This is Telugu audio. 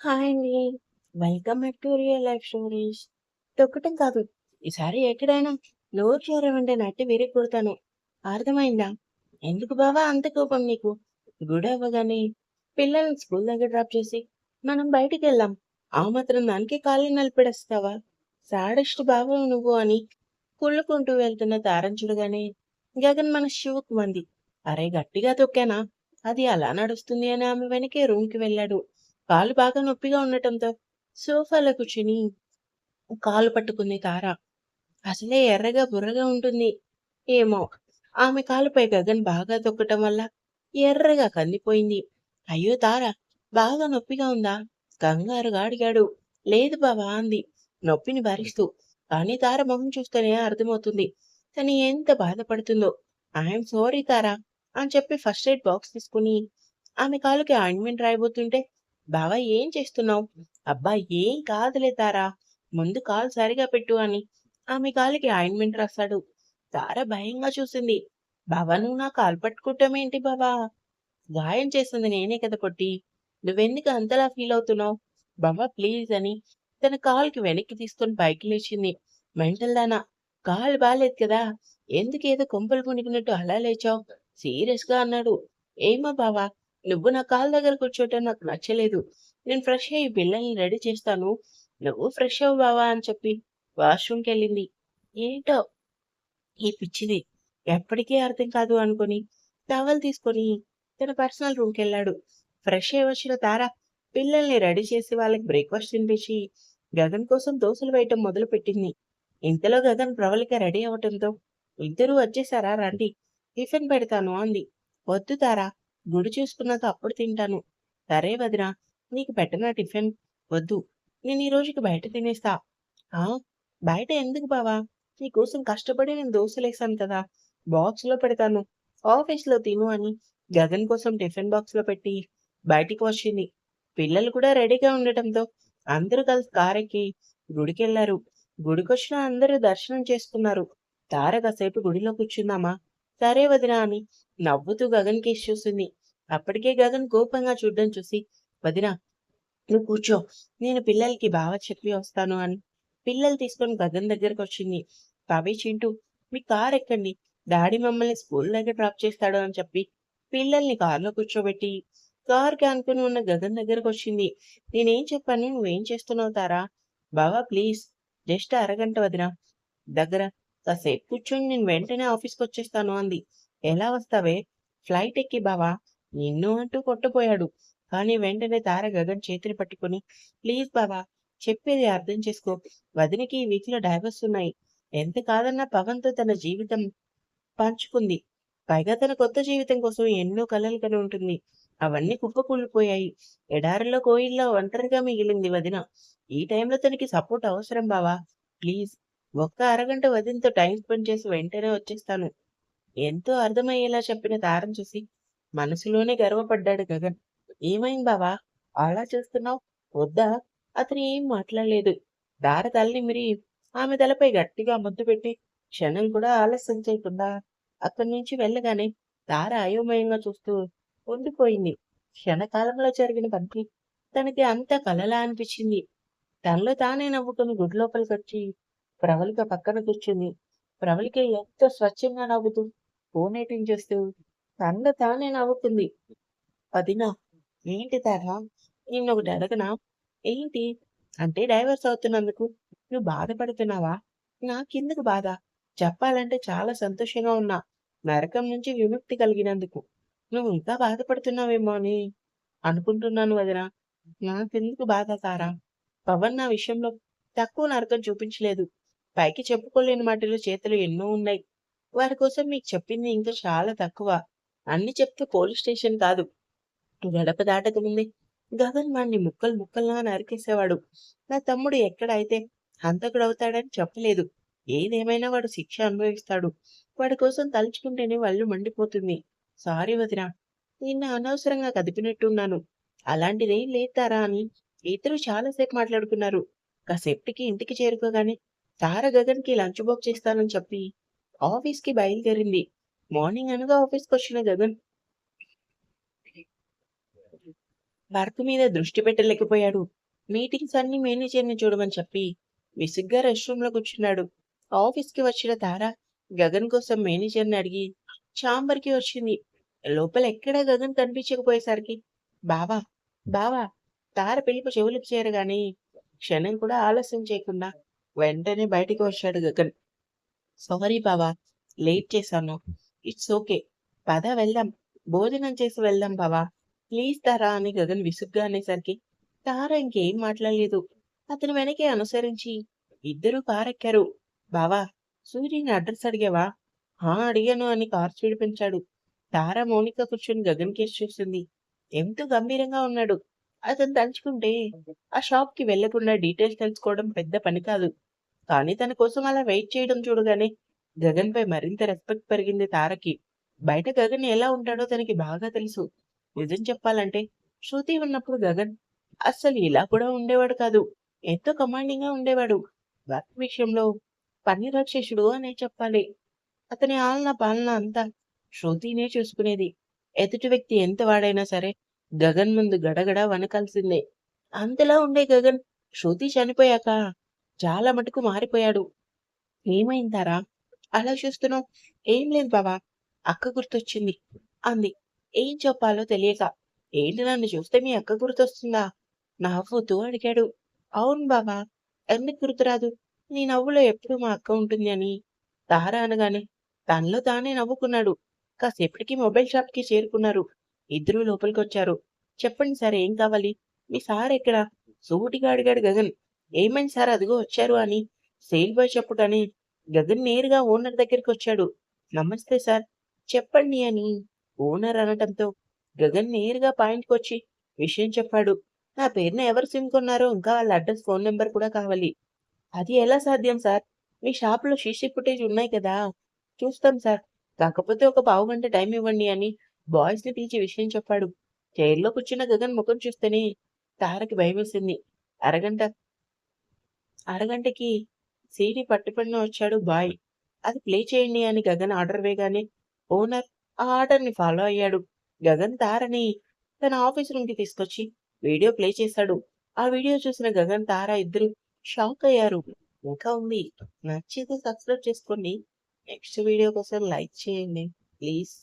హాయ్ అండి. Welcome back to real life stories. తొక్కటం కాదు. ఈసారి ఎక్కడైనా నోరు చేరవంటే నట్టి విరిగొడతాను. అర్థమైందా? ఎందుకు బావా అంత కోపం నీకు? గుడి అవ్వగానే పిల్లల్ని స్కూల్ దగ్గర డ్రాప్ చేసి మనం బయటికి వెళ్దాం ఆ మాత్రం దానికి కాళ్ళు నలిపేడేస్తావా సాడెస్ట్ బావా నువ్వు అని కుళ్ళుకుంటూ వెళ్తున్న తారం చూడగానే గగన్ మన శివుకుమంది. అరే గట్టిగా తొక్కానా? అది అలా నడుస్తుంది అని ఆమె వెనకే రూమ్‌కి వెళ్ళాడు. కాలు బాగా నొప్పిగా ఉండటంతో సోఫాలో కూర్చుని కాలు పట్టుకుంది తార. అసలే ఎర్రగా బుర్రగా ఉంటుంది. ఏమో ఆమె కాలుపై గగన్ బాగా తొక్కటం వల్ల ఎర్రగా కందిపోయింది. అయ్యో తార బాగా నొప్పిగా ఉందా? కంగారుగా అడిగాడు. లేదు బావా అంది నొప్పిని భరిస్తూ. కానీ తార మొహం చూస్తేనే అర్థమవుతుంది. తను ఎంత బాధపడుతుందో. ఐఎమ్ సారీ తారా అని చెప్పి ఫస్ట్ ఎయిడ్ బాక్స్ తీసుకుని ఆమె కాలుకి ఆయింట్మెంట్ రాయబోతుంటే బావా ఏం చేస్తున్నావు? అబ్బా ఏం కాదులే తారా. ముందు కాలు సరిగా పెట్టు అని ఆమె కాలికి ఆయింట్మెంట్ రాస్తాడు తార భయంగా చూసింది. బావా నువ్వు నా కాలు పట్టుకుంటామేంటి బావా? గాయం చేసింది నేనే కదా కొట్టి నువ్వెందుకు అంతలా ఫీల్ అవుతున్నావు? బావా ప్లీజ్ అని తన కాలుకి వెనక్కి తీసుకొని పైకి లేచింది. మెంటల్ దానా కాలు బాలేదు కదా! ఎందుకేదో కొంపలు పుణికినట్టు అలా లేచావు? సీరియస్‌గా అన్నాడు. ఏమో బావా నువ్వు నా కాలు దగ్గర కూర్చోవటం నాకు నచ్చలేదు. నేను ఫ్రెష్ అయ్యి పిల్లల్ని రెడీ చేస్తాను. నువ్వు ఫ్రెష్ అవ్వు బావా అని చెప్పి వాష్రూమ్కి వెళ్ళింది ఏంటో ఈ పిచ్చిది ఎప్పటికీ అర్థం కాదు అనుకుని టవల్ తీసుకొని తన పర్సనల్ రూమ్కి వెళ్ళాడు ఫ్రెష్ అయ్యి వచ్చిన తార పిల్లల్ని రెడీ చేసి వాళ్ళకి బ్రేక్‌ఫాస్ట్ తినిపించి గగన్ కోసం దోశలు వేయటం మొదలుపెట్టింది. ఇంతలో గగన్ ప్రవళిక రెడీ అవ్వటంతో ఇద్దరూ వచ్చేసారా రండి. టిఫిన్ పెడతాను అంది. వద్దు తారా గుడి చూసుకున్నాక అప్పుడు తింటాను. సరే వదినా నీకు పెట్టనా టిఫిన్? వద్దు. నేను ఈ రోజుకి బయట తినేస్తా. ఆ! బయట ఎందుకు బావా? నీకోసం కష్టపడి నేను దోశలేసాను కదా! బాక్స్‌లో పెడతాను. ఆఫీస్‌లో తిను అని గగన్ కోసం టిఫిన్ బాక్స్‌లో పెట్టి బయటికి వచ్చింది. పిల్లలు కూడా రెడీగా ఉండటంతో అందరూ కలిసి కారెక్కి గుడికెళ్ళారు. గుడికొచ్చిన అందరూ దర్శనం చేసుకున్నారు. తార కాసేపు గుడిలో కూర్చుందామా? సరే వదినా అని నవ్వుతూ గగన్ కేసి చూసింది. అప్పటికే గగన్ కోపంగా చూడ్డం చూసి వదినా నువ్వు కూర్చో. నేను పిల్లలకి బాగా చెప్పి వస్తాను అని పిల్లలు తీసుకొని గగన్ దగ్గరకొచ్చింది. పవి, చింటూ మీ కార్ ఎక్కండి. డాడీ మమ్మల్ని స్కూల్ దగ్గర డ్రాప్ చేస్తాడు అని చెప్పి పిల్లల్ని కారులో కూర్చోబెట్టి కార్‌కి అనుకుని ఉన్న గగన్ దగ్గరకొచ్చింది. నేనేం చెప్పాను నువ్వేం చేస్తున్నావు తారా? బావా ప్లీజ్ జస్ట్ అరగంట వదినా. దగ్గర కాసేపు కూర్చొని నేను వెంటనే ఆఫీస్కి వచ్చేస్తాను అంది. ఎలా వస్తావే? ఫ్లైట్ ఎక్కి బావా. నిన్ను అంటూ కొట్టపోయాడు కానీ వెంటనే తార గగన్ చేతిని పట్టుకొని ప్లీజ్ బావా చెప్పేది అర్థం చేసుకో. వదినకి ఈ వీక్‌లో డైవర్స్ ఉన్నాయి. ఎంత కాదన్నా పవన్‌తో తన జీవితం పంచుకుంది. పైగా తన కొత్త జీవితం కోసం ఎన్నో కలలు కని ఉంటుంది. అవన్నీ కుప్పకూలిపోయాయి. ఎడారిలో కోయిల్లో ఒంటరిగా మిగిలింది వదిన. ఈ టైంలో తనకి సపోర్ట్ అవసరం బావా. ప్లీజ్ ఒక్క అరగంట వదినతో టైం స్పెండ్ చేసి వెంటనే వచ్చేస్తాను. ఎంతో అర్థమయ్యేలా చెప్పిన తారం చూసి మనసులోనే గర్వపడ్డాడు గగన్. ఏమైంది బావా? అలా చూస్తున్నావు? వద్దా? అతను ఏం మాట్లాడలేదు. దార తల్లి మిరి ఆమె తలపై గట్టిగా ముద్దు పెట్టి క్షణం కూడా ఆలస్యం చేయకుండా అక్కడి నుంచి వెళ్ళగానే దార అయోమయంగా చూస్తూ ఉండిపోయింది. క్షణకాలంలో జరిగిన పనికి తనకి అంతా కలలా అనిపించింది. తనలో తానే నవ్వుకుని గుడి లోపలికి వచ్చి ప్రవళిక పక్కన కూర్చుంది. ప్రవళిక ఎంతో స్వచ్ఛంగా నవ్వుతూ ఫోన్ ఎటింగ్ చేస్తూ తనలో తానే నవ్వుకుంది. వదినా ఏంటి తారా? నిన్నొకటి అడగనా? ఏంటి? అంటే డైవర్స్ అవుతున్నందుకు నువ్వు బాధపడుతున్నావా? నాకెందుకు బాధ? చెప్పాలంటే చాలా సంతోషంగా ఉన్నా. నరకం నుంచి విముక్తి కలిగినందుకు. నువ్వు ఇంకా బాధపడుతున్నావేమో అని అనుకుంటున్నాను వదినా. నాకెందుకు బాధ తారా? పవన్ నా విషయంలో తక్కువ నరకం చూపించలేదు. పైకి చెప్పుకోలేని మాటలు చేతులు ఎన్నో ఉన్నాయి. వారి కోసం మీకు చెప్పింది ఇంకా చాలా తక్కువ. అన్ని చెప్తే పోలీస్ స్టేషన్ కాదు. గడప దాటకముందే గగన్ వాణ్ణి ముక్కలు ముక్కలుగా నరికేసేవాడు. నా తమ్ముడు ఎక్కడ అయితే హంతకుడవుతాడని చెప్పలేదు. ఏదేమైనా వాడు శిక్ష అనుభవిస్తాడు. వాడి కోసం తలుచుకుంటేనే వాళ్ళు మండిపోతుంది. సారీ వదినా. నిన్న అనవసరంగా కదిపినట్టున్నాను. అలాంటిదేం లేతారా అని ఇద్దరు చాలాసేపు మాట్లాడుకున్నారు. కాసేపటికి ఇంటికి చేరుకోగానే తార గగన్‌కి లంచ్ బాక్స్ ఇస్తానని చెప్పి ఆఫీస్‌కి బయలుదేరింది. మార్నింగ్ అనగా ఆఫీస్‌కొచ్చిన గగన్ వర్క్ మీద దృష్టి పెట్టలేకపోయాడు. మీటింగ్స్ అన్ని మేనేజర్ని చూడమని చెప్పి విసుగ్గా రెస్ట్రూమ్లో లో కూర్చున్నాడు. ఆఫీస్కి వచ్చిన తార గగన్ కోసం మేనేజర్ని అడిగి ఛాంబర్కి వచ్చింది. లోపల ఎక్కడా గగన్ కనిపించకపోయేసరికి? బావా బావా తార పిలుపు చెవులకు గాని క్షణం కూడా ఆలస్యం చేయకుండా వెంటనే బయటికి వచ్చాడు గగన్. సారీ బావా లేట్ చేశాను. It's okay. పద వెళ్దాం. భోజనం చేసి వెళ్దాం బావా. ప్లీజ్ తారా అని గగన్ విసుగ్గా అనేసరికి తార ఇంకేం మాట్లాడలేదు. అతని వెనకే అనుసరించి ఇద్దరూ కారెక్కారు. బావా సూర్యుని అడ్రస్ అడిగావా? హా అడిగాను అని కార్ చూడిపించాడు. తారా తార మౌనిక కూర్చొని గగన్ కేసు చూసింది. ఎంతో గంభీరంగా ఉన్నాడు. అతను తలుచుకుంటే ఆ షాప్కి వెళ్ళకుండా డీటెయిల్స్ తెలుసుకోవడం పెద్ద పని కాదు. కానీ తన కోసం అలా వెయిట్ చేయడం చూడగానే గగన్ పై మరింత రెస్పెక్ట్ పెరిగింది తారకి. బయట గగన్ ఎలా ఉంటాడో తనకి బాగా తెలుసు. నిజం చెప్పాలంటే శృతి ఉన్నప్పుడు గగన్ అస్సలు ఇలా కూడా ఉండేవాడు కాదు. ఎంతో కమాండింగ్గా ఉండేవాడు. వర్క్ విషయంలో పని రాక్షసుడు అనే చెప్పాలి. అతని ఆలన పాలన అంతా శృతినే చూసుకునేది. ఎదుటి వ్యక్తి ఎంత వాడైనా సరే గగన్ ముందు గడగడ వనకాల్సిందే అంతలా ఉండే గగన్ శృతి చనిపోయాక చాలా మటుకు మారిపోయాడు. ఏమైందారా అలా చూస్తున్నావు? ఏం లేదు బావా అక్క గుర్తొచ్చింది. అంది. ఏం చెప్పాలో తెలియక. ఏంటి నన్ను చూస్తే మీ అక్క గుర్తొస్తుందా? నవ్వుతూ అడిగాడు. అవును బావా ఎందుకు గుర్తురాదు? నీ నవ్వులో ఎప్పుడు మా అక్క ఉంటుంది అని. తారా అనగానే తనలో తానే నవ్వుకున్నాడు. కాసేపటికి మొబైల్ షాప్కి చేరుకున్నారు. ఇద్దరూ లోపలికి వచ్చారు చెప్పండి సార్ ఏం కావాలి? మీ సార్ ఎక్కడ? సూటిగా అడిగాడు గగన్. ఏమైంది సార్ అదిగో వచ్చారు అని. సేల్ బాయ్ చెప్పగానే గగన్ నేరుగా ఓనర్ దగ్గరికి వచ్చాడు నమస్తే సార్. చెప్పండి అని ఓనర్ అనటంతో గగన్ నేరుగా పాయింట్కి వచ్చి విషయం చెప్పాడు. నా పేరున ఎవరు సిమ్ కొన్నారో ఇంకా వాళ్ళ అడ్రస్ ఫోన్ నెంబర్ కూడా కావాలి. అది ఎలా సాధ్యం సార్? మీ షాప్లో సీసీ ఫుటేజ్ ఉన్నాయి కదా. చూస్తాం సార్. కాకపోతే ఒక పావు గంట టైం ఇవ్వండి అని బాయ్స్ని పిలిచి విషయం చెప్పాడు. చైర్లో కూర్చున్న గగన్ ముఖం చూస్తేనే తారకి భయమేసింది. అరగంట అరగంటకి సీడీ పట్టుపడిన వచ్చాడు బాయ్. అది ప్లే చేయండి అని గగన్ ఆర్డర్ వేగానే ఓనర్ ఆ ఆర్డర్ని ఫాలో అయ్యాడు. గగన్ తారని తన ఆఫీస్ రూమ్కి తీసుకొచ్చి వీడియో ప్లే చేశాడు. ఆ వీడియో చూసిన గగన్ తార ఇద్దరు షాక్ అయ్యారు. ఇంకా ఉంది. నచ్చితే సబ్స్క్రైబ్ చేసుకోండి. నెక్స్ట్ వీడియో కోసం లైక్ చేయండి. ప్లీజ్.